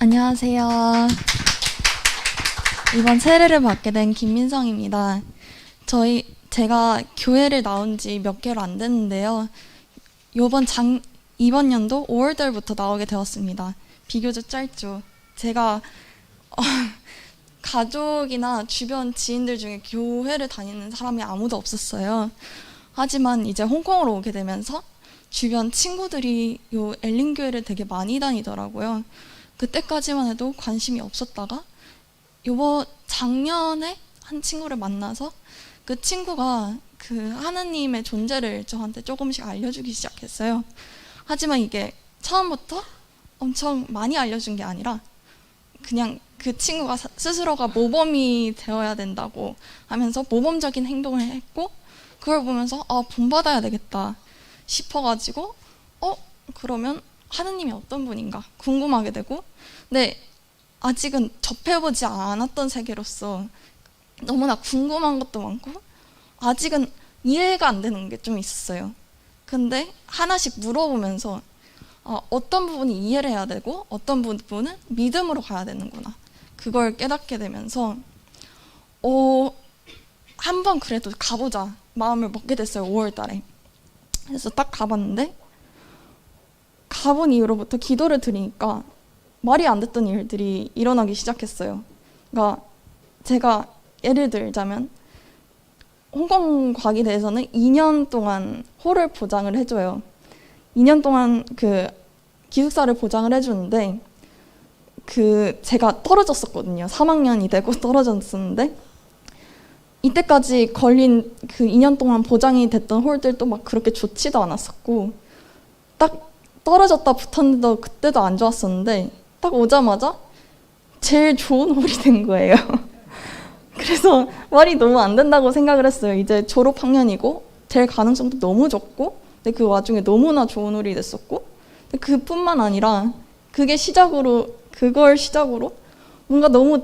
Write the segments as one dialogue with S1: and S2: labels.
S1: 안녕하세요. 이번 세례를 받게 된 김민성입니다. 저희 제가 교회를 나온 지 몇 개월 안 됐는데요. 이번 장 이번 연도 5월달부터 나오게 되었습니다. 비교적 짧죠. 제가 어, 가족이나 주변 지인들 중에 교회를 다니는 사람이 아무도 없었어요. 하지만 이제 홍콩으로 오게 되면서 주변 친구들이 요 엘린 교회를 되게 많이 다니더라고요. 그때까지만 해도 관심이 없었다가 요번 작년에 한 친구를 만나서 그 친구가 그 하나님의 존재를 저한테 조금씩 알려주기 시작했어요. 하지만 이게 처음부터 엄청 많이 알려준 게 아니라 그냥 그 친구가 사- 스스로가 모범이 되어야 된다고 하면서 모범적인 행동을 했고 그걸 보면서 아 본받아야 되겠다 싶어가지고 어 그러면 하느님이 어떤 분인가 궁금하게 되고 근데 아직은 접해보지 않았던 세계로서 너무나 궁금한 것도 많고 아직은 이해가 안 되는 게 좀 있었어요. 근데 하나씩 물어보면서 어, 어떤 부분이 이해를 해야 되고 어떤 부분은 믿음으로 가야 되는구나. 그걸 깨닫게 되면서 어, 한번 그래도 가보자 마음을 먹게 됐어요. 5월 달에. 그래서 딱 가봤는데 가본 이후로부터 기도를 드리니까 말이 안 됐던 일들이 일어나기 시작했어요. 그러니까 제가 예를 들자면 홍콩 과기 대해서는 2년 동안 홀을 보장을 해줘요. 2년 동안 그 기숙사를 보장을 해주는데 그 제가 떨어졌었거든요. 3학년이 되고 떨어졌었는데 이때까지 걸린 그 2년 동안 보장이 됐던 홀들도 막 그렇게 좋지도 않았었고 딱 떨어졌다 붙었는데도 그때도 안 좋았었는데 딱 오자마자 제일 좋은 홀이 된 거예요. 그래서 말이 너무 안 된다고 생각을 했어요. 이제 졸업 학년이고 될 가능성도 너무 적고 근데 그 와중에 너무나 좋은 홀이 됐었고 그뿐만 아니라 그게 시작으로 그걸 시작으로 뭔가 너무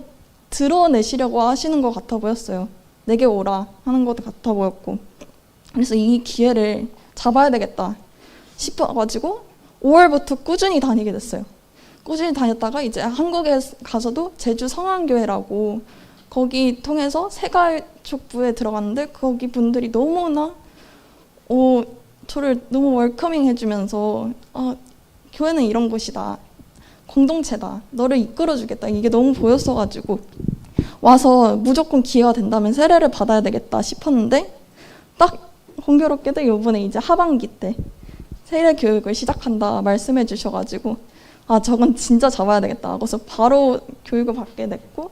S1: 드러내시려고 하시는 것 같아 보였어요. 내게 오라 하는 것 같아 보였고 그래서 이 기회를 잡아야 되겠다 싶어가지고 5월부터 꾸준히 다니게 됐어요. 꾸준히 다녔다가 이제 한국에 가서도 제주 성안교회라고 거기 통해서 세가족부에 들어갔는데 거기 분들이 너무나 어, 저를 너무 웰커밍 해주면서 아, 교회는 이런 곳이다. 공동체다. 너를 이끌어주겠다. 이게 너무 보였어가지고 와서 무조건 기회가 된다면 세례를 받아야 되겠다 싶었는데 딱 공교롭게도 이번에 이제 하반기 때 세례 교육을 시작한다 말씀해 주셔가지고 아 저건 진짜 잡아야 되겠다. 그래서 바로 교육을 받게 됐고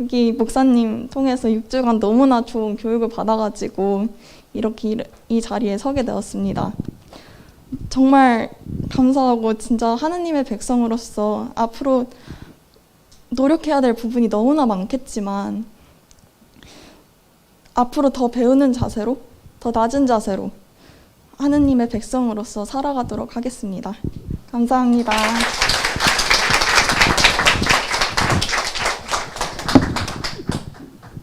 S1: 여기 목사님 통해서 6주간 너무나 좋은 교육을 받아가지고 이렇게 이- 이 자리에 서게 되었습니다. 정말 감사하고 진짜 하느님의 백성으로서 앞으로 노력해야 될 부분이 너무나 많겠지만 앞으로 더 배우는 자세로 더 낮은 자세로 하느님의 백성으로서 살아가도록 하겠습니다. 감사합니다.